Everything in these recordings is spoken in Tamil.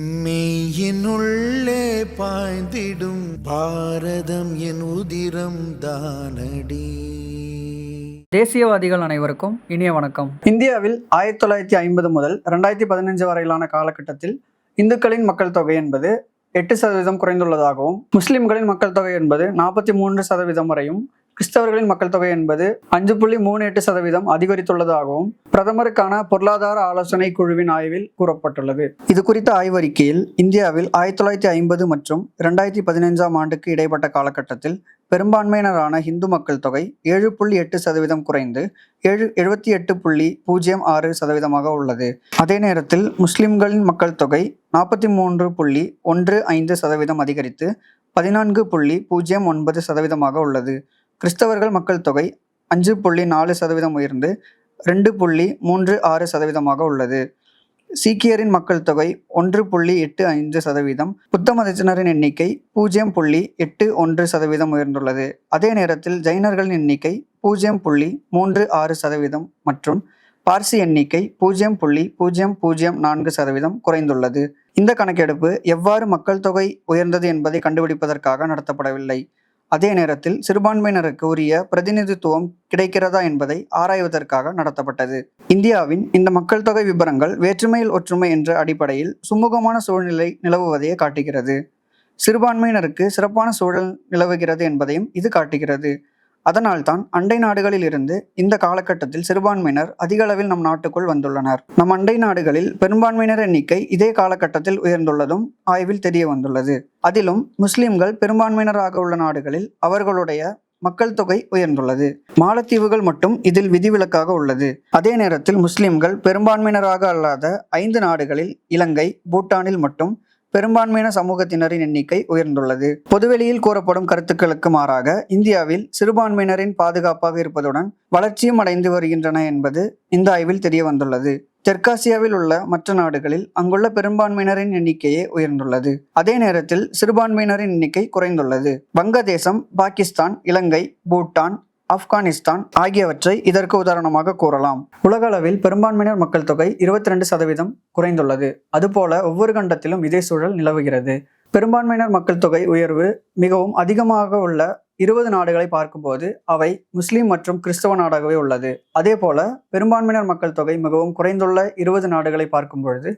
மெய்யினுள்ளே பாய்ந்திடும் பாரதம் என் உதிரம் தானடி. தேசியவாதிகள் அனைவருக்கும் இனிய வணக்கம். இந்தியாவில் ஆயிரத்தி தொள்ளாயிரத்தி ஐம்பது முதல் ரெண்டாயிரத்தி பதினஞ்சு வரையிலான காலகட்டத்தில் இந்துக்களின் மக்கள் தொகை என்பது எட்டு சதவீதம் குறைந்துள்ளதாகவும் முஸ்லிம்களின் மக்கள் தொகை என்பது நாற்பத்தி மூன்று சதவீதம் வரையும் கிறிஸ்தவர்களின் மக்கள் தொகை என்பது அஞ்சு புள்ளி மூணு எட்டு சதவீதம் அதிகரித்துள்ளதாகவும் பிரதமருக்கான பொருளாதார ஆலோசனை குழுவின் ஆய்வில் கூறப்பட்டுள்ளது. இது குறித்த ஆய்வறிக்கையில் இந்தியாவில் ஆயிரத்தி தொள்ளாயிரத்தி ஐம்பது மற்றும் இரண்டாயிரத்தி பதினைஞ்சாம் ஆண்டுக்கு இடைப்பட்ட காலகட்டத்தில் பெரும்பான்மையினரான இந்து மக்கள் தொகை ஏழு புள்ளி எட்டு சதவீதம் குறைந்து ஏழு எழுபத்தி எட்டு புள்ளி பூஜ்ஜியம் ஆறு சதவீதமாக உள்ளது. அதே நேரத்தில் முஸ்லிம்களின் மக்கள் தொகை நாற்பத்தி மூன்று புள்ளி ஒன்று ஐந்து சதவீதம் அதிகரித்து பதினான்கு புள்ளி பூஜ்ஜியம் ஒன்பது சதவீதமாக உள்ளது. கிறிஸ்தவர்கள் மக்கள் தொகை அஞ்சு புள்ளி நாலு சதவீதம் உயர்ந்து ரெண்டு புள்ளி மூன்று ஆறு சதவீதமாக உள்ளது. சீக்கியரின் மக்கள் தொகை ஒன்று புள்ளி எட்டு ஐந்து சதவீதம். புத்த மதத்தினரின் எண்ணிக்கை பூஜ்ஜியம் புள்ளி எட்டு ஒன்று சதவீதம் உயர்ந்துள்ளது. அதே நேரத்தில் ஜைனர்களின் எண்ணிக்கை பூஜ்ஜியம் புள்ளி மூன்று ஆறு சதவீதம் மற்றும் பார்சி எண்ணிக்கை பூஜ்ஜியம் புள்ளி பூஜ்ஜியம் பூஜ்ஜியம் நான்கு சதவீதம் குறைந்துள்ளது. இந்த கணக்கெடுப்பு எவ்வாறு மக்கள் தொகை உயர்ந்தது என்பதை கண்டுபிடிப்பதற்காக நடத்தப்படவில்லை. அதே நேரத்தில் சிறுபான்மையினருக்கு உரிய பிரதிநிதித்துவம் கிடைக்கிறதா என்பதை ஆராய்வதற்காக நடத்தப்பட்டது. இந்தியாவின் இந்த மக்கள் தொகை விபரங்கள் வேற்றுமையில் ஒற்றுமை என்ற அடிப்படையில் சுமூகமான சூழ்நிலை நிலவுவதையே காட்டுகிறது. சிறுபான்மையினருக்கு சிறப்பான சூழல் நிலவுகிறது என்பதையும் இது காட்டுகிறது. அதனால்தான் அண்டை நாடுகளில் இருந்து இந்த காலகட்டத்தில் சிறுபான்மையினர் அதிக அளவில் நம் நாட்டுக்குள் வந்துள்ளனர். நம் அண்டை நாடுகளில் பெரும்பான்மையினர் எண்ணிக்கை இதே காலகட்டத்தில் உயர்ந்துள்ளதும் ஆய்வில் தெரிய வந்துள்ளது. அதிலும் முஸ்லிம்கள் பெரும்பான்மையினராக உள்ள நாடுகளில் அவர்களுடைய மக்கள் தொகை உயர்ந்துள்ளது. மாலத்தீவுகள் மட்டும் இதில் விதிவிலக்காக உள்ளது. அதே நேரத்தில் முஸ்லிம்கள் பெரும்பான்மையினராக அல்லாத ஐந்து நாடுகளில் இலங்கை பூட்டானில் மட்டும் பெரும்பான்மையின சமூகத்தினரின் எண்ணிக்கை உயர்ந்துள்ளது. பொதுவெளியில் கூறப்படும் கருத்துக்களுக்கு மாறாக இந்தியாவில் சிறுபான்மையினரின் பாதுகாப்பாக இருப்பதுடன் வளர்ச்சியும் அடைந்து வருகின்றன என்பது இந்த ஆய்வில் தெரிய வந்துள்ளது தெற்காசியாவில் உள்ள மற்ற நாடுகளில் அங்குள்ள பெரும்பான்மையினரின் எண்ணிக்கையே உயர்ந்துள்ளது. அதே நேரத்தில் சிறுபான்மையினரின் எண்ணிக்கை குறைந்துள்ளது. வங்கதேசம் பாகிஸ்தான் இலங்கை பூட்டான் ஆப்கானிஸ்தான் ஆகியவற்றை இதற்கு உதாரணமாக கூறலாம். உலக அளவில் பெரும்பான்மையினர் மக்கள் தொகை இருபத்தி ரெண்டு சதவீதம் குறைந்துள்ளது. அதுபோல ஒவ்வொரு கண்டத்திலும் இதே சூழல் நிலவுகிறது. பெரும்பான்மையினர் மக்கள் தொகை உயர்வு மிகவும் அதிகமாக உள்ள இருபது நாடுகளை பார்க்கும்போது அவை முஸ்லீம் மற்றும் கிறிஸ்தவ நாடாகவே உள்ளது. அதே போல பெரும்பான்மையினர் மக்கள் தொகை மிகவும் குறைந்துள்ள இருபது நாடுகளை பார்க்கும் பொழுது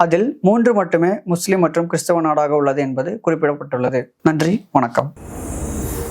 அதில் மூன்று மட்டுமே முஸ்லிம் மற்றும் கிறிஸ்தவ நாடாக உள்ளது என்பது குறிப்பிடப்பட்டுள்ளது. நன்றி வணக்கம்.